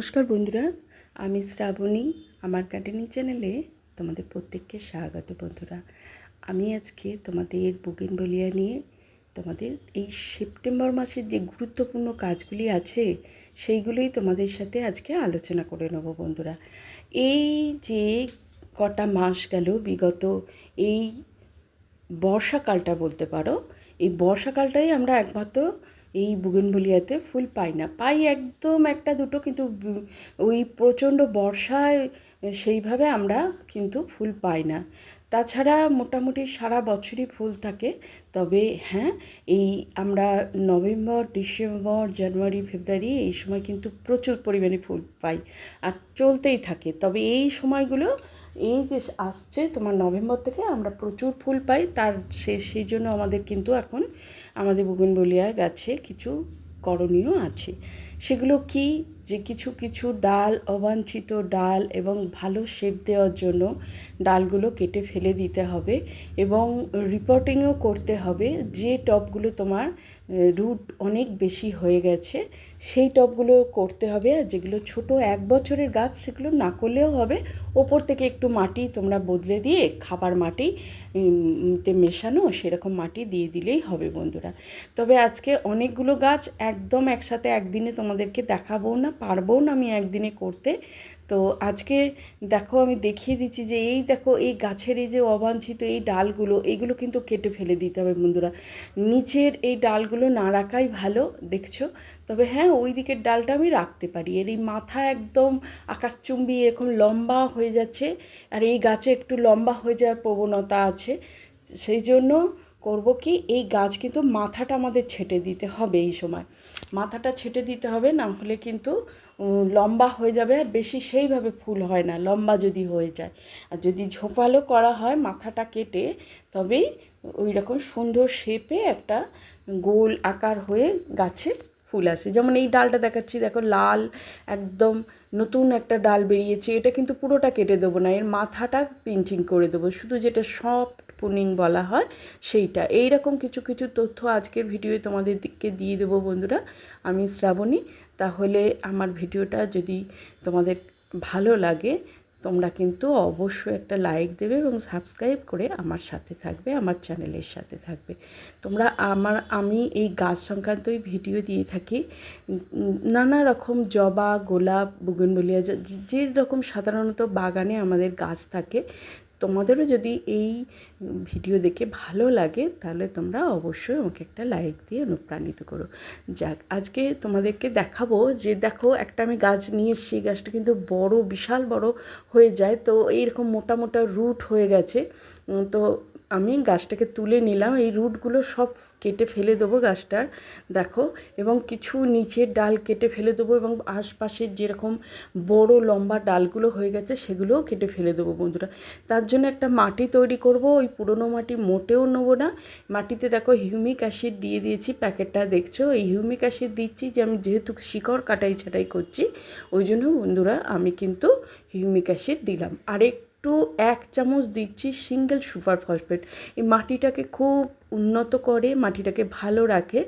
নমস্কার বন্ধুরা, আমি শ্রাবণী, আমার গার্ডেনিং চ্যানেলে তোমাদের প্রত্যেককে স্বাগত বন্ধুরা। আমি আজকে তোমাদের বুগেনবলিয়া নিয়ে তোমাদের এই সেপ্টেম্বর মাসের যে গুরুত্বপূর্ণ কাজগুলি আছে, সেইগুলোই তোমাদের সাথে আজকে আলোচনা করে নেব বন্ধুরা। এই যে কটা মাস গেল, বিগত এই বর্ষাকালটা বলতে পারো, এই বর্ষাকালটাই আমরা একমাত্র এই বুগেনভলিয়াতে ফুল পাই না। পাই একদম একটা দুটো কিন্তু ওই প্রচণ্ড বর্ষায় সেইভাবে আমরা কিন্তু ফুল পাই না। তাছাড়া মোটামুটি সারা বছরই ফুল থাকে। তবে হ্যাঁ এই আমরা নভেম্বর, ডিসেম্বর, জানুয়ারি, ফেব্রুয়ারি এই সময় কিন্তু প্রচুর পরিমাণে ফুল পাই। আর চলতেই থাকে। তবে এই সময়গুলো এই যে আসছে তোমার নভেম্বর থেকে আমরা প্রচুর ফুল পাই, তার সে, সেই জন্য আমাদের কিন্তু এখন আমাদের বুগনবলিয়া গাছে কিছু করণীয় আছে। সেগুলো কি যে কিছু কিছু ডাল, অবাঞ্ছিত ডাল এবং ভালো শেপ দেওয়ার জন্য ডালগুলো কেটে ফেলে দিতে হবে এবং রিপোর্টিংও করতে হবে যে টবগুলো তোমার রুট অনেক বেশি হয়ে গেছে, সেই টবগুলো করতে হবে আর যেগুলো ছোট এক বছরের গাছ সেগুলো না করলেও হবে। ওপর থেকে একটু মাটি তোমরা বদলে দিয়ে খাবার মাটি তে মেশানো সেরকম মাটি দিয়ে দিলেই হবে বন্ধুরা। তবে আজকে অনেকগুলো গাছ একদম একসাথে একদিনে তোমাদেরকে দেখাবো না পারব না আমি একদিনে করতে। তো আজকে দেখো আমি দেখিয়ে দিচ্ছি যে এই দেখো এই গাছের এই যে অবাঞ্ছিত এই ডালগুলো এইগুলো কিন্তু কেটে ফেলে দিতে হবে বন্ধুরা। নিচের এই ডালগুলো না রাখাই ভালো, দেখছ? তবে হ্যাঁ ওই দিকের ডালটা আমি রাখতে পারি। এর এই মাথা একদম আকাশচুম্বী, এরকম লম্বা হয়ে যাচ্ছে, আর এই গাছে একটু লম্বা হয়ে যাওয়ার প্রবণতা আছে। সেই জন্য করব কি, এই গাছ কিন্তু মাথাটা আমাদের ছেটে দিতে হবে এই সময়। মাথাটা ছেটে দিতে হবে, না হলে কিন্তু লম্বা হয়ে যাবে আর বেশি সেইভাবে ফুল হয় না, লম্বা যদি হয়ে যায়। আর যদি ঝোপালো করা হয় মাথাটা কেটে, তবেই ওই রকম সুন্দর শেপে একটা গোল আকার হয়ে গাছে ফুল আসে। যেমন এই ডালটা দেখাচ্ছি, দেখো লাল, একদম নতুন একটা ডাল বেরিয়েছে। এটা কিন্তু পুরোটা কেটে দেবো না, এর মাথাটা পিঞ্চিং করে দেবো। শুধু যেটা সফট পুনিং বলা হয়, সেইটা। এই রকম কিছু কিছু তথ্য আজকের ভিডিওয়ে তোমাদেরকে দিয়ে দেবো বন্ধুরা। আমি শ্রাবণী, তাহলে আমার ভিডিওটা যদি তোমাদের ভালো লাগে, তোমরা কিন্তু অবশ্যই একটা লাইক দেবে এবং সাবস্ক্রাইব করে আমার সাথে থাকবে, আমার চ্যানেলের সাথে থাকবে। তোমরা আমার, আমি এই গাছ সংক্রান্তই ভিডিও দিয়ে থাকি। নানা রকম জবা, গোলাপ, বুগনবলিয়া যে রকম সাধারণত বাগানে আমাদের গাছ থাকে তোমাদেরও যদি এই ভিডিও দেখে ভালো লাগে, তাহলে তোমরা অবশ্যই আমাকে একটা লাইক দিয়ে অনুপ্রাণিত করো। যাক, আজকে তোমাদেরকে দেখাবো যে দেখো একটা আমি গাছ নিয়ে এসেছি গাছটা কিন্তু বড়, বিশাল বড় হয়ে যায়। তো এইরকম মোটা মোটা রুট হয়ে গেছে। তো আমি গাছটাকে তুলে নিলাম। এই রুটগুলো সব কেটে ফেলে দেবো গাছটার, দেখো। এবং কিছু নিচের ডাল কেটে ফেলে দেবো এবং আশপাশের যেরকম বড় লম্বা ডালগুলো হয়ে গেছে সেগুলোও কেটে ফেলে দেবো বন্ধুরা। তার জন্য একটা মাটি তৈরি করব, ওই পুরনো মাটি মোটেও নেব না। মাটিতে দেখো হিউমিক অ্যাসিড দিয়ে দিয়েছি প্যাকেটটা, দেখছ? এই হিউমিক অ্যাসিড দিচ্ছি যে আমি যেহেতু শিকড় কাটাই ছাটাই করছি, ওই জন্য বন্ধুরা আমি কিন্তু হিউমিক অ্যাসিড দিলাম। আর একটু এক চামচ দিচ্ছি সিঙ্গেল সুপার ফসফেট। এই মাটিটাকে খুব উন্নত করে, মাটিটাকে ভালো রাখে,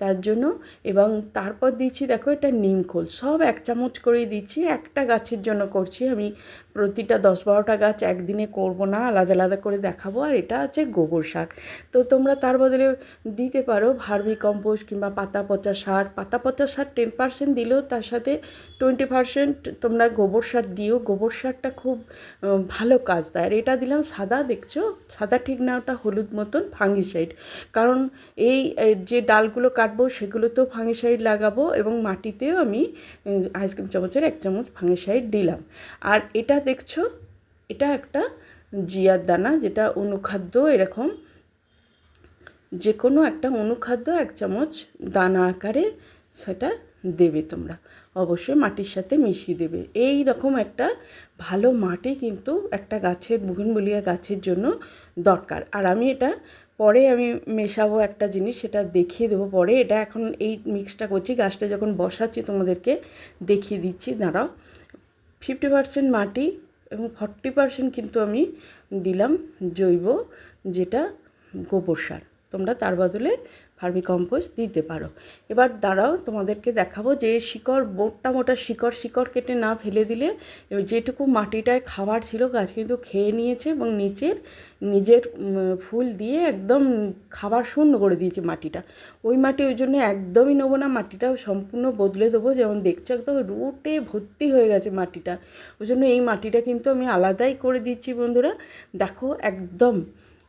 তার জন্য এবং তারপর দিচ্ছি, দেখো এটা নিমখোল সব এক চামচ করেই দিচ্ছি, একটা গাছের জন্য করছি। আমি প্রতিটা দশ বারোটা গাছ একদিনে করব না, আলাদা আলাদা করে দেখাবো। আর এটা আছে গোবর সার। তো তোমরা তার বদলে দিতে পারো ভার্মি কম্পোস্ট কিংবা পাতা পচা সার। পাতা পচা সার টেন পার্সেন্ট দিলেও তার সাথে টোয়েন্টি পার্সেন্ট তোমরা গোবর সার দিও। গোবর সারটা খুব ভালো কাজ দেয়। আর এটা দিলাম সাদা, দেখছ? সাদা ঠিক না, ওটা হলুদ মতন, ফাঙ্গিসাইড। কারণ এই যে ডালগুলো কাটবো, সেগুলোতেও ফাঙ্গিসাইড লাগাবো এবং মাটিতেও আমি আইসক্রিম চামচের এক চামচ ফাঙ্গিসাইড দিলাম। আর এটা দেখছ, এটা একটা জিয়ার দানা, যেটা অনুখাদ্য এরকম। যে কোনো একটা অনুখাদ্য এক চামচ দানা আকারে সেটা দেবে তোমরা। অবশ্যই মাটির সাথে মিশিয়ে দেবে। এই রকম একটা ভালো মাটি কিন্তু একটা গাছের, বুগনবলিয়া গাছের জন্য দরকার। আর আমি এটা পরে আমি মেশাবো একটা জিনিস, সেটা দেখিয়ে দেবো পরে। এটা এখন এই মিক্সটা করছি, গাছটা যখন বসাচ্ছি তোমাদেরকে দেখিয়ে দিচ্ছি, দাঁড়াও। ফিফটি পার্সেন্ট মাটি এবং ফর্টি পার্সেন্ট কিন্তু আমি দিলাম জৈব, যেটা গোবর সার। তোমরা তার বদলে ভার্মি কম্পোস্ট দিতে পারো। এবার দাঁড়াও, তোমাদেরকে দেখাবো যে শিকড় মোটা মোটা শিকড় শিকড় কেটে না ফেলে দিলে যেটুকু মাটিটায় খাবার ছিল গাছ কিন্তু খেয়ে নিয়েছে এবং নিচের, নিজের ফুল দিয়ে একদম খাবার শূন্য করে দিয়েছে মাটিটা। ওই মাটি ওই জন্য একদমই নেব না, মাটিটা সম্পূর্ণ বদলে দেবো। যেমন দেখছ একদম রুটে ভর্তি হয়ে গেছে মাটিটা। ওই জন্য এই মাটিটা কিন্তু আমি আলাদাই করে দিচ্ছি বন্ধুরা। দেখো একদম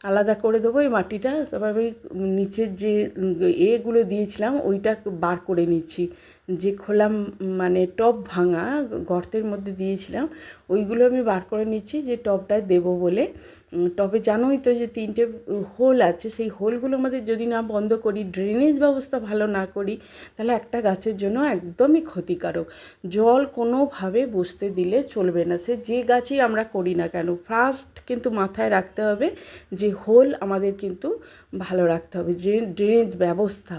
আলাদা করে দেবো এই মাটিটা। তারপর আমি নিচের যে এগুলো দিয়েছিলাম, ওইটা বার করে নিচ্ছি। যে খোলাম মানে টব ভাঙা গর্তের মধ্যে দিয়েছিলাম, ওইগুলো আমি বার করে নিচ্ছি, যে টবটায় দেবো বলে। টবে জানোই তো যে তিনটে হোল আছে, সেই হোলগুলো আমাদের যদি না বন্ধ করি, ড্রেনেজ ব্যবস্থা ভালো না করি, তাহলে একটা গাছের জন্য একদমই ক্ষতিকারক। জল কোনোভাবে বসতে দিলে চলবে না, সে যে গাছই আমরা করি না কেন ফার্স্ট কিন্তু মাথায় রাখতে হবে যে হোল আমাদের কিন্তু ভালো রাখতে হবে, যে ড্রেনেজ ব্যবস্থা।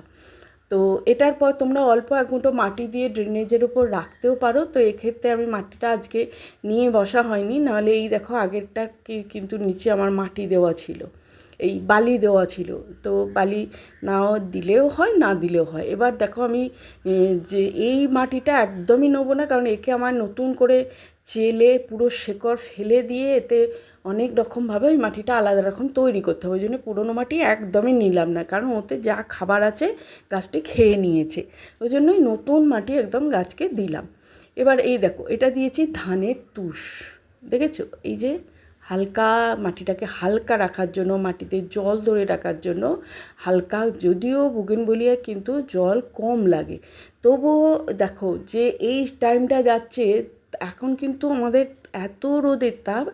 তো এটার পর তোমরা অল্প এক মুঠো মাটি দিয়ে ড্রেনেজের উপর রাখতেও পারো। তো এক্ষেত্রে আমি মাটিটা আজকে নিয়ে বসা হয়নি, নাহলে এই দেখো আগেরটা কি- কিন্তু নিচে আমার মাটি দেওয়া ছিল। এই বালি দেওয়া ছিল। তো বালি নাও দিলেও হয়, না দিলেও হয়। এবার দেখো আমি যে এই মাটিটা একদমই নেব না, কারণ একে আমার নতুন করে চেলে পুরো শেকড় ফেলে দিয়ে এতে অনেক রকমভাবে ওই মাটিটা আলাদা রকম তৈরি করতে হবে। ওই জন্য পুরোনো মাটি একদমই নিলাম না, কারণ ওতে যা খাবার আছে গাছটি খেয়ে নিয়েছে। ওই জন্যই নতুন মাটি একদম গাছকে দিলাম। এবার এই দেখো, এটা দিয়েছি ধানের তুষ। দেখেছ? এই যে হালকা মাটিটাকে হালকা রাখার জন্য, মাটিতে জল ধরে রাখার জন্য, হালকা যদিও বুগেনবলিয়া কিন্তু জল কম লাগে। তবুও দেখো যে এই টাইমটা যাচ্ছে এখন কিন্তু আমাদের এত রোদের তাপ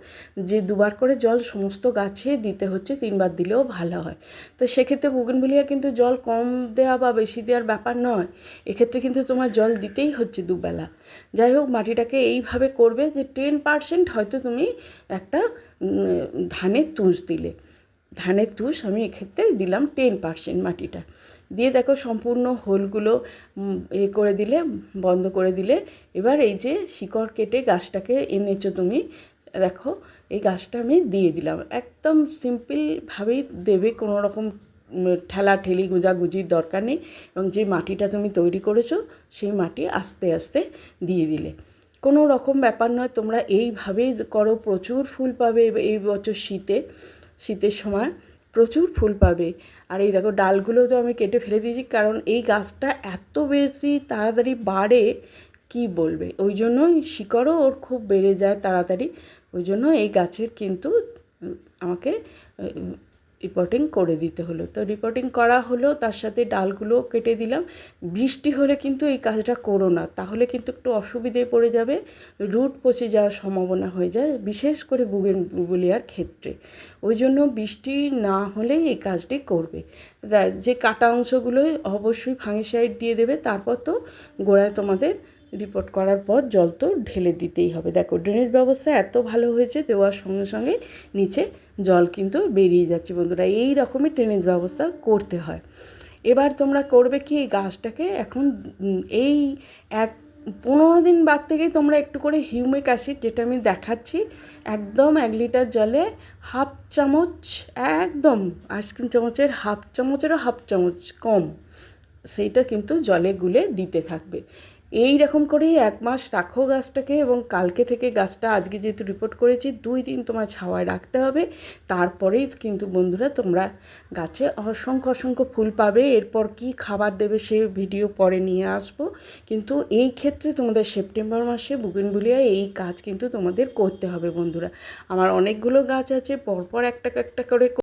যে দুবার করে জল সমস্ত গাছে দিতে হচ্ছে, তিনবার দিলেও ভালো হয়। তো সেক্ষেত্রে বুগেনভেলিয়া কিন্তু জল কম দেওয়া বা বেশি দেওয়ার ব্যাপার নয়, এক্ষেত্রে কিন্তু তোমার জল দিতেই হচ্ছে দুবেলা। যাই হোক, মাটিটাকে এইভাবে করবে যে টেন পার্সেন্ট হয়তো তুমি একটা ধানের তুষ দিলে। ধানের তুষ আমি এক্ষেত্রে দিলাম টেন পার্সেন্ট মাটিটা। দিয়ে দেখো সম্পূর্ণ হোলগুলো এ করে দিলে, বন্ধ করে দিলে, এবার এই যে শিকড় কেটে গাছটাকে এনেছো তুমি, দেখো, এই গাছটা আমি দিয়ে দিলাম। একদম সিম্পলভাবেই দেবে, কোনো রকম ঠেলা ঠেলি গুজাগুজির দরকার নেই এবং যে মাটিটা তুমি তৈরি করেছ, সেই মাটি আস্তে আস্তে দিয়ে দিলে। কোনো রকম ব্যাপার নয়, তোমরা এইভাবেই করো, প্রচুর ফুল পাবে এই বছর শীতে। শীতের সময় প্রচুর ফুল পাবে। আর এই দেখো, ডালগুলো তো আমি কেটে ফেলে দিয়েছি, কারণ এই গাছটা এত বেশি তাড়াতাড়ি বাড়ে, কি বলবে? ওই জন্য শিকড়ও ওর খুব বেড়ে যায় তাড়াতাড়ি। ওই জন্য এই গাছের কিন্তু আমাকে রিপোর্টিং করে দিতে হলো। তো রিপোর্টিং করা হলো, তার সাথে ডালগুলো কেটে দিলাম। বৃষ্টি হলে কিন্তু এই কাজটা করো না, তাহলে কিন্তু একটু অসুবিধায় পড়ে যাবে রুট পচে যাওয়ার সম্ভাবনা হয়ে যায়, বিশেষ করে বুগেন বুলিয়ার ক্ষেত্রে। ওই জন্য বৃষ্টি না হলেই এই কাজটি করবে। যে কাটা অংশগুলো অবশ্যই ফাঙ্গিসাইড দিয়ে দেবে, তারপর তো গোড়ায় তোমাদের রিপোর্ট করার পর জল তো ঢেলে দিতেই হবে। দেখো ড্রেনেজ ব্যবস্থা এত ভালো হয়েছে, দেওয়ার সঙ্গে সঙ্গে নিচে জল কিন্তু বেরিয়ে যাচ্ছে বন্ধুরা। এই রকমই ড্রেনেজ ব্যবস্থা করতে হয়। এবার তোমরা করবে কি, এই গাছটাকে এখন এই এক পনেরো দিন বাদ থেকেই তোমরা একটু করে হিউমিক অ্যাসিড যেটা আমি দেখাচ্ছি, একদম এক লিটার জলে হাফ চামচ, একদম আইসক্রিম চামচের হাফ চামচেরও হাফ চামচ কম, সেইটা কিন্তু জলে গুলে দিতে থাকবে। এই রকম করেই এক মাস রাখো গাছটাকে এবং কালকে থেকে গাছটা আজকে যেহেতু রিপোর্ট করেছি, দুই দিন তোমার ছাওয়ায় রাখতে হবে। তারপরেই কিন্তু বন্ধুরা তোমরা গাছে অসংখ্য অসংখ্য ফুল পাবে। এরপর কি খাবার দেবে সে ভিডিও পরে নিয়ে আসব। কিন্তু এই ক্ষেত্রে তোমাদের সেপ্টেম্বর মাসে বুগেনবুলিয়া এই কাজ কিন্তু তোমাদের করতে হবে বন্ধুরা। আমার অনেকগুলো গাছ আছে, পরপর একটা একটা করে